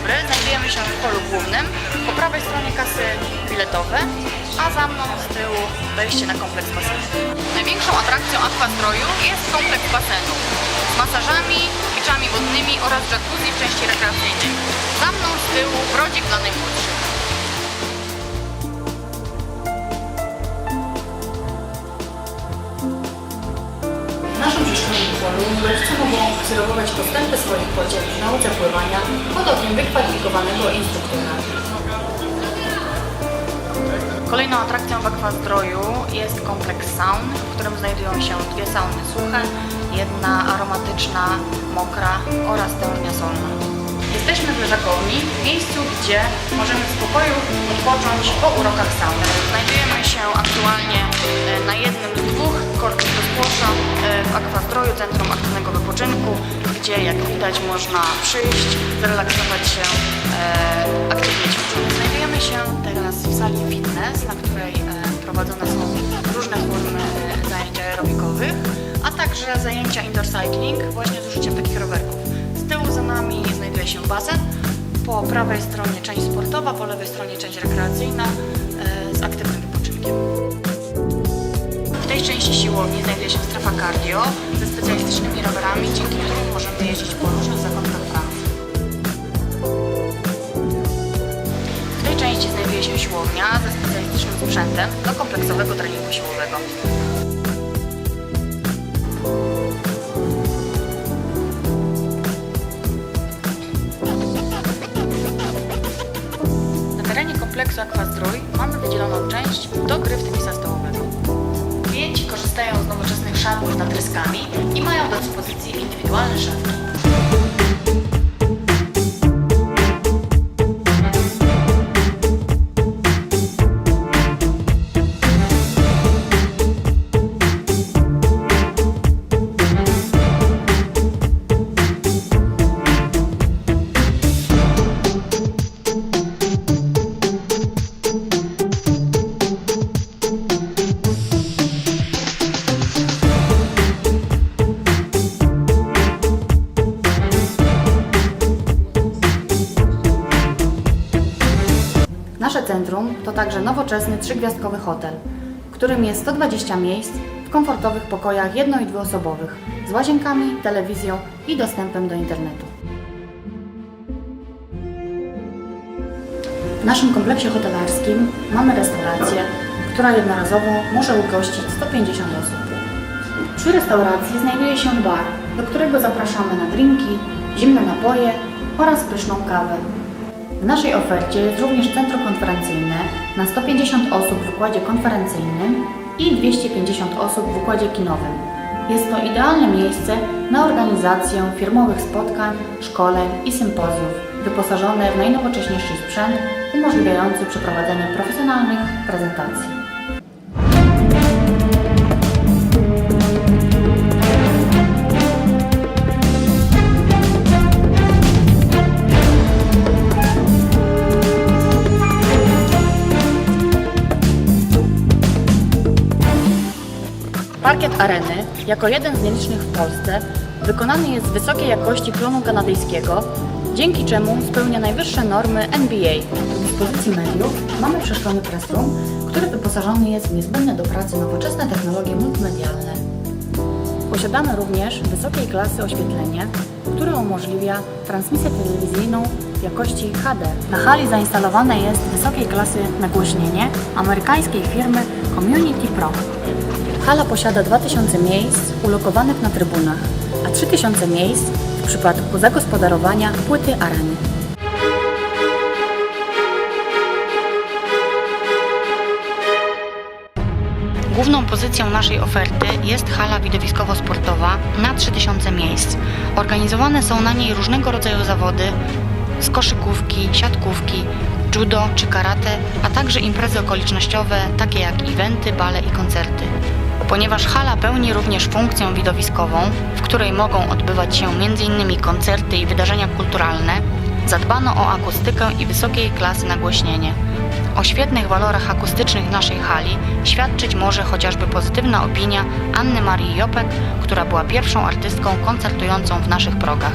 znajdujemy się w polu głównym. Po prawej stronie kasy biletowe, a za mną z tyłu wejście na kompleks basenu. Największą atrakcją Aquastroju jest kompleks basenu z masażami, biczami wodnymi oraz jacuzzi w części rekreacyjnej. Za mną z tyłu brodzik dla najmłodszych. Naszym przeszkolnym polu rodzice mogą obserwować postępy swoich pociech w nauce pływania pod wykwalifikowanego instruktora. Kolejną atrakcją w Aquazdroju jest kompleks saun, w którym znajdują się dwie sauny suche, jedna aromatyczna, mokra oraz teoria solna. Jesteśmy w leżakowni, w miejscu, gdzie możemy w spokoju odpocząć po urokach sauny. Znajdujemy się aktualnie e, na jednym z dwóch korków rozpłosza e, w Aquazdroju, Centrum Aktywnego Wypoczynku, gdzie jak widać można przyjść, zrelaksować się, e, aktywnie ćwiczyć. Znajdujemy się teraz w sali fitness, na której prowadzone są różne formy zajęć aerobikowych, a także zajęcia indoor cycling właśnie z użyciem takich rowerków. Z tyłu za nami znajduje się basen, po prawej stronie część sportowa, po lewej stronie część rekreacyjna e, z aktywnym wypoczynkiem. W tej części siłowni znajduje się strefa cardio ze specjalistycznymi rowerami, dzięki którym możemy jeździć po różnych zakątkach Francji. W tej części znajduje się siłownia ze specjalistycznym sprzętem do kompleksowego treningu siłowego. Kompleksu Aquazdrój mamy wydzieloną część do gry w tenisa stołowego. Klienci korzystają z nowoczesnych szatów z natryskami i mają do dyspozycji indywidualne szatki. Nasze centrum to także nowoczesny trzygwiazdkowy hotel, w którym jest 120 miejsc w komfortowych pokojach jedno- i dwuosobowych z łazienkami, telewizją i dostępem do internetu. W naszym kompleksie hotelarskim mamy restaurację, która jednorazowo może ugościć 150 osób. Przy restauracji znajduje się bar, do którego zapraszamy na drinki, zimne napoje oraz pyszną kawę. W naszej ofercie jest również centrum konferencyjne na 150 osób w układzie konferencyjnym i 250 osób w układzie kinowym. Jest to idealne miejsce na organizację firmowych spotkań, szkoleń i sympozjów, wyposażone w najnowocześniejszy sprzęt umożliwiający przeprowadzenie profesjonalnych prezentacji. Parkiet areny, jako jeden z nielicznych w Polsce, wykonany jest z wysokiej jakości klonu kanadyjskiego, dzięki czemu spełnia najwyższe normy NBA. Do dyspozycji mediów mamy przeszklony press room, który wyposażony jest w niezbędne do pracy nowoczesne technologie multimedialne. Posiadamy również wysokiej klasy oświetlenie, które umożliwia transmisję telewizyjną w jakości HD. Na hali zainstalowane jest wysokiej klasy nagłośnienie amerykańskiej firmy Community Pro. Hala posiada 2000 miejsc ulokowanych na trybunach, a 3000 miejsc w przypadku zagospodarowania płyty areny. Główną pozycją naszej oferty jest hala widowiskowo-sportowa na 3000 miejsc. Organizowane są na niej różnego rodzaju zawody z koszykówki, siatkówki, judo czy karate, a także imprezy okolicznościowe takie jak eventy, bale i koncerty. Ponieważ hala pełni również funkcję widowiskową, w której mogą odbywać się m.in. koncerty i wydarzenia kulturalne, zadbano o akustykę i wysokiej klasy nagłośnienie. O świetnych walorach akustycznych naszej hali świadczyć może chociażby pozytywna opinia Anny Marii Jopek, która była pierwszą artystką koncertującą w naszych progach.